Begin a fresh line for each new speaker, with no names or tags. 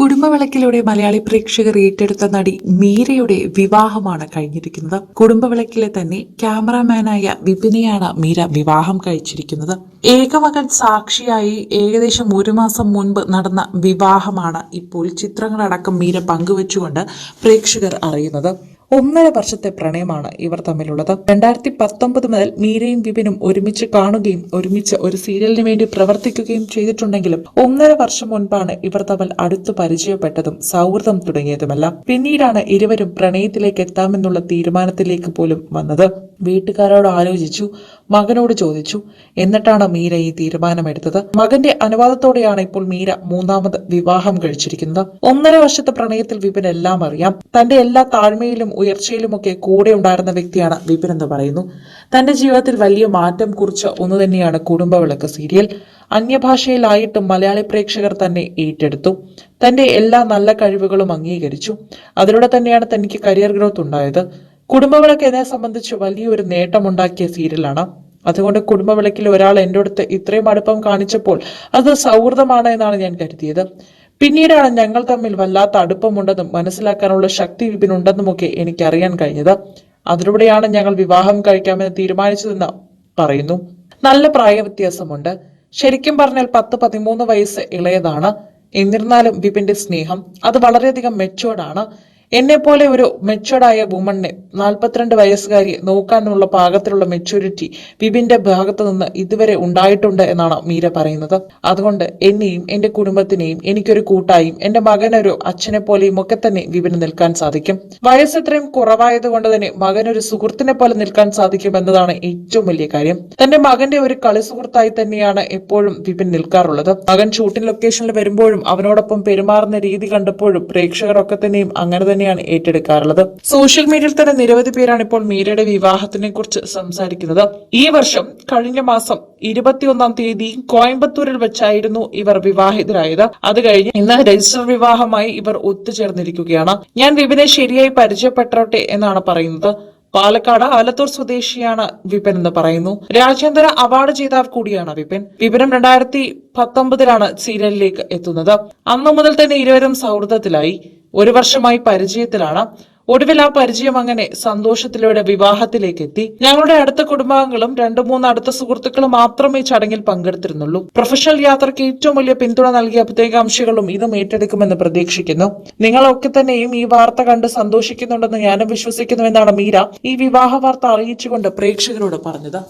കുടുംബവിളക്കിലൂടെ മലയാളി പ്രേക്ഷകർ ഏറ്റെടുത്ത നടി മീരയുടെ വിവാഹമാണ് കഴിഞ്ഞിരിക്കുന്നത്. കുടുംബവിളക്കിലെ തന്നെ ക്യാമറാമാനായ വിപിനെയാണ് മീര വിവാഹം കഴിച്ചിരിക്കുന്നത്. ഏകമകൻ സാക്ഷിയായി ഏകദേശം ഒരു മാസം മുൻപ് നടന്ന വിവാഹമാണ് ഇപ്പോൾ ചിത്രങ്ങളടക്കം മീര പങ്കുവച്ചുകൊണ്ട് പ്രേക്ഷകർ അറിയുന്നത്. ഒന്നര വർഷത്തെ പ്രണയമാണ് ഇവർ തമ്മിലുള്ളത്. രണ്ടായിരത്തി പത്തൊമ്പത് മുതൽ മീരയും വിപിനും ഒരുമിച്ച് കാണുകയും ഒരുമിച്ച് ഒരു സീരിയലിന് വേണ്ടി പ്രവർത്തിക്കുകയും ചെയ്തിട്ടുണ്ടെങ്കിലും ഒന്നര വർഷം മുൻപാണ് ഇവർ തമ്മിൽ അടുത്തു പരിചയപ്പെട്ടതും സൗഹൃദം തുടങ്ങിയതുമല്ല പിന്നീടാണ് ഇരുവരും പ്രണയത്തിലേക്ക് എത്താമെന്നുള്ള തീരുമാനത്തിലേക്ക് പോലും വന്നത്. വീട്ടുകാരോട് ആലോചിച്ചു മകനോട് ചോദിച്ചു എന്നിട്ടാണ് മീര ഈ തീരുമാനമെടുത്തത്? മകന്റെ അനുവാദത്തോടെയാണ് ഇപ്പോൾ മീര മൂന്നാമത് വിവാഹം കഴിച്ചിരിക്കുന്നത്. ഒന്നര വർഷത്തെ പ്രണയത്തിൽ വിപിൻ എല്ലാം അറിയാം. തന്റെ എല്ലാ താഴ്മയിലും ഉയർച്ചയിലുമൊക്കെ കൂടെ ഉണ്ടായിരുന്ന വ്യക്തിയാണ് വിപിൻ എന്ന് പറയുന്നു. തന്റെ ജീവിതത്തിൽ വലിയ മാറ്റം കുറിച്ച ഒന്ന് തന്നെയാണ് കുടുംബവിളക്ക് സീരിയൽ. അന്യഭാഷയിലായിട്ടും മലയാളി പ്രേക്ഷകർ തന്നെ ഏറ്റെടുത്തു. തന്റെ എല്ലാ നല്ല കഴിവുകളും അംഗീകരിച്ചു. അതിലൂടെ തന്നെയാണ് തനിക്ക് കരിയർ ഗ്രോത്ത് ഉണ്ടായത്. കുടുംബവിളക്ക് സംബന്ധിച്ച് വലിയൊരു നേട്ടമുണ്ടാക്കിയ സീരിയലാണ്. അതുകൊണ്ട് കുടുംബവിളക്കിൽ ഒരാൾ എന്റെ അടുത്ത് ഇത്രയും അടുപ്പം കാണിച്ചപ്പോൾ അത് സൗഹൃദമാണ് എന്നാണ് ഞാൻ കരുതിയത്. പിന്നീടാണ് ഞങ്ങൾ തമ്മിൽ വല്ലാത്ത അടുപ്പമുണ്ടെന്നും മനസ്സിലാക്കാനുള്ള ശക്തി വിപിനുണ്ടെന്നുമൊക്കെ എനിക്കറിയാൻ കഴിഞ്ഞത്. അതിലൂടെയാണ് ഞങ്ങൾ വിവാഹം കഴിക്കാമെന്ന് തീരുമാനിച്ചതെന്ന് പറയുന്നു. നല്ല പ്രായ വ്യത്യാസമുണ്ട് ശരിക്കും പറഞ്ഞാൽ പത്ത് പതിമൂന്ന് വയസ്സ് ഇളയതാണ്. എന്നിരുന്നാലും വിപിന്റെ സ്നേഹം അത് വളരെയധികം മെച്ചോർഡാണ് എന്നെ പോലെ ഒരു മെച്ചോർഡായ വുമണിനെ നാൽപ്പത്തിരണ്ട് വയസ്സുകാരി നോക്കാനുള്ള പാകത്തിലുള്ള മെച്ചൂരിറ്റി വിപിന്റെ ഭാഗത്തു നിന്ന് ഇതുവരെ ഉണ്ടായിട്ടുണ്ട് എന്നാണ് മീര പറയുന്നത്. അതുകൊണ്ട് എന്നെയും എന്റെ കുടുംബത്തിനെയും എനിക്കൊരു കൂട്ടായും എന്റെ മകനൊരു അച്ഛനെ പോലെയും ഒക്കെ തന്നെ വിപിന് നിൽക്കാൻ സാധിക്കും. വയസ്സ് ഇത്രയും കുറവായത് കൊണ്ട് തന്നെ മകനൊരു സുഹൃത്തിനെ പോലെ നിൽക്കാൻ സാധിക്കും എന്നതാണ് ഏറ്റവും വലിയ കാര്യം. തന്റെ മകന്റെ ഒരു കളി സുഹൃത്തായി തന്നെയാണ് എപ്പോഴും വിപിൻ നിൽക്കാറുള്ളത്. മകൻ ഷൂട്ടിംഗ് ലൊക്കേഷനിൽ വരുമ്പോഴും അവനോടൊപ്പം പെരുമാറുന്ന രീതി കണ്ടപ്പോഴും പ്രേക്ഷകരൊക്കെ തന്നെയും അങ്ങനെ തന്നെയാണ് ഏറ്റെടുക്കാറുള്ളത്. സോഷ്യൽ മീഡിയയിൽ തന്നെ നിരവധി പേരാണ് ഇപ്പോൾ മീരയുടെ വിവാഹത്തിനെ കുറിച്ച് സംസാരിക്കുന്നത്. ഈ വർഷം കഴിഞ്ഞ മാസം ഇരുപത്തിയൊന്നാം തീയതി കോയമ്പത്തൂരിൽ വെച്ചായിരുന്നു ഇവർ വിവാഹിതരായത്. അത് കഴിഞ്ഞ് ഇന്ന് രജിസ്റ്റർ വിവാഹമായി ഇവർ ഒത്തുചേർന്നിരിക്കുകയാണ്. ഞാൻ വിപിനെ ശരിയായി പരിചയപ്പെട്ടോട്ടെ എന്നാണ് പറയുന്നത്. പാലക്കാട് ആലത്തൂർ സ്വദേശിയാണ് വിപിൻ എന്ന് പറയുന്നു. രാജ്യാന്തര അവാർഡ് ജേതാവ് കൂടിയാണ് വിപിൻ. വിപിനും രണ്ടായിരത്തി പത്തൊമ്പതിലാണ് സീരിയലിലേക്ക് എത്തുന്നത്. അന്നു മുതൽ തന്നെ ഇരുവരും സൗഹൃദത്തിലായി. ഒരു വർഷമായി പരിചയത്തിലാണ്. ഒടുവിൽ ആ പരിചയം അങ്ങനെ സന്തോഷത്തിലൂടെ വിവാഹത്തിലേക്ക് എത്തി ഞങ്ങളുടെ അടുത്ത കുടുംബാംഗങ്ങളും രണ്ടു മൂന്ന് അടുത്ത സുഹൃത്തുക്കളും മാത്രമേ ചടങ്ങിൽ പങ്കെടുത്തിരുന്നുള്ളൂ. പ്രൊഫഷണൽ യാത്രയ്ക്ക് ഏറ്റവും വലിയ പിന്തുണ നൽകിയ പ്രത്യേകാംശങ്ങളും ഇതും ഏറ്റെടുക്കുമെന്ന് പ്രതീക്ഷിക്കുന്നു. നിങ്ങളൊക്കെ തന്നെയും ഈ വാർത്ത കണ്ട് സന്തോഷിക്കുന്നുണ്ടെന്ന് ഞാനും വിശ്വസിക്കുന്നുവെന്നാണ് മീര ഈ വിവാഹ വാർത്ത അറിയിച്ചുകൊണ്ട് പ്രേക്ഷകരോട് പറഞ്ഞത്.